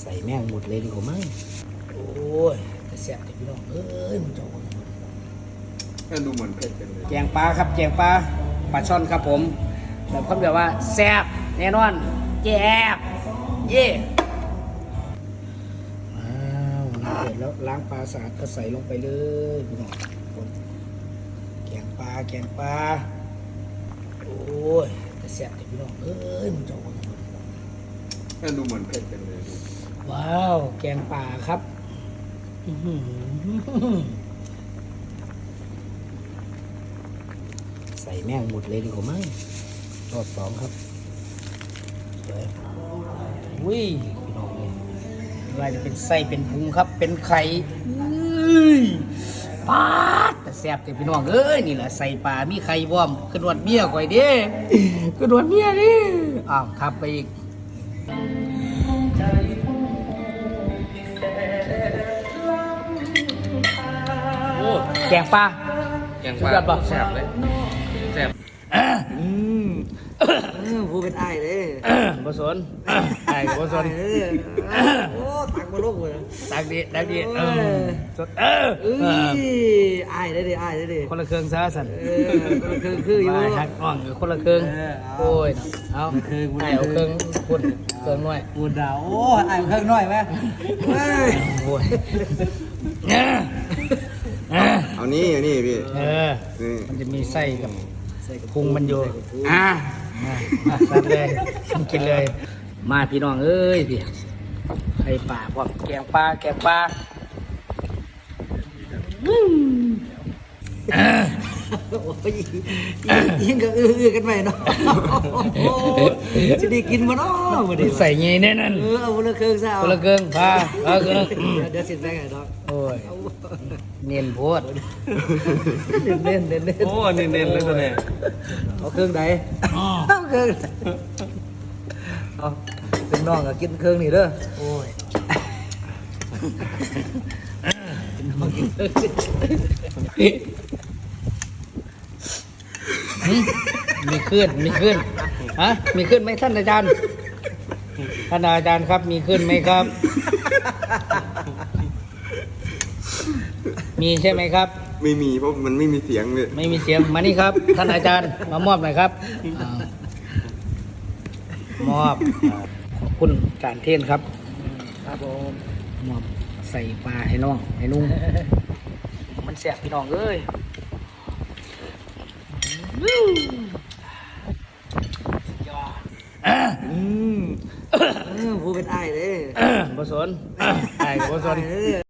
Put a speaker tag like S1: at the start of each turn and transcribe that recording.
S1: ใส่แม่งหมดเลยดีกว่ามั้งโอ้ยแต่แซ่บแต่พี่น้องเอ้ยมันจะเอาหมด
S2: น่าดูเหมือนเผ็ดจังเลย
S1: แกงปลาครับแกงปลาปลาช่อนครับผมแบบคำเดียวว่าแซ่บแน่นอนแซ่บเย่อ้าวน้ำเดือดแล้วล้างปลาสะอาดก็ใส่ลงไปเลยพี่น้องแกงปลาแกงปลาโอ้ยแต่แซ่บแต่พี่น้องเอ้ยมันจะเอาหมด
S2: น่าดูเหมือนเผ็ดจังเลยดู
S1: ว้าว แกงป่าครับใส่แม่งหมดเลยดีกว่ามั้งรอบสองครับสวยวิ่งพี่น้องเลยว่าจะเป็นไส้เป็นพุงครับ เป็นไข่อื้ยปาดแต่แซ่บแต่พี่น้องเอ้ยนี่แหละใส่ปลามีไข่บ้อมกระดวดเมียก่อยเด้กระดวดเมียดิอ้าวครับไปอีก แกงปลา
S2: แกง
S1: สุ
S2: ป
S1: ดยอดปะ
S2: ลาแซ่บเลยแซ่บ
S1: อืม
S3: ผู้เป็นไอ้เลย
S1: บสนไอ้บสน
S3: เออโอ้ตักมาลงเลย
S1: ดักดีดักดีเออสดเออ
S3: เอ้ย
S1: เออ
S3: ไอ้ได้ดิไอ้ได้ดิ
S1: คนละเครื่องซะสัน
S3: เออคนละเครื่องคืออยู่
S1: มาทักอ่องคนละเครื่อง
S3: เออเอา
S1: โอ้ยเอา
S3: เครื่อง
S1: ไอ้เอาเครื่องพุ่นเครื่องน้อย
S3: ปูดาวโอ้ไอ้เครื่องน้อยไหมเฮ้ย
S1: โอ้ย เออเออ
S2: เอานี่เอานี่พี่
S1: เออ
S2: นี่
S1: มันจะมีไส้กับพุงมันอยู่อะมามาสัดเลยกินเลย มาพี่น้องเอ้ยพี่ไข่ป่าพร้อมแกงปลาแกงปลา
S3: โอ้ยยิงก็อื้อๆกันไปเนาะโอ้จะได้กินมาเนาะมาดิ
S1: ใส่เงี้ยแน่นั่น
S3: เออเอาคนละเครื่องซะ
S1: คนละเครื่องปลาเอาเครื่องอืม
S3: เดี๋ยวสิแบงค์ไอ้ดอก
S1: โอ้ย
S3: เอา
S1: เนียนโพด
S3: เน้นเน้นเน้น
S2: โอ้เน้นๆเลยตัวเนี้ย
S3: เอาเครื่องใดเอาเครื่องเอาเป็นน้องก็กินเครื่องนี่เด้อ
S1: โอ้ยหึมีขึ้นมีขึ้นฮะมีขึ้นไหมท่านอาจารย์ท่านอาจารย์ครับ มีขึ้นไหมครับ มีใช่ไหมครับ
S2: ไม่มีเพราะมันไม่มีเสียงเลย
S1: ไม่มีเสียงมานี่ครับ ท่านอาจารย์มามอบหน่อยครับอ่ามอบอ่าขอบคุณการเทศนครับ
S3: ครับผม
S1: มอบใส่ปลาให้น้องให้นุ่งมันแสบพี่น้องเอ้ย
S3: อืม เออผู้เป็นไอ้เลย
S1: บสนไอ้บสน
S3: ไอ้เลย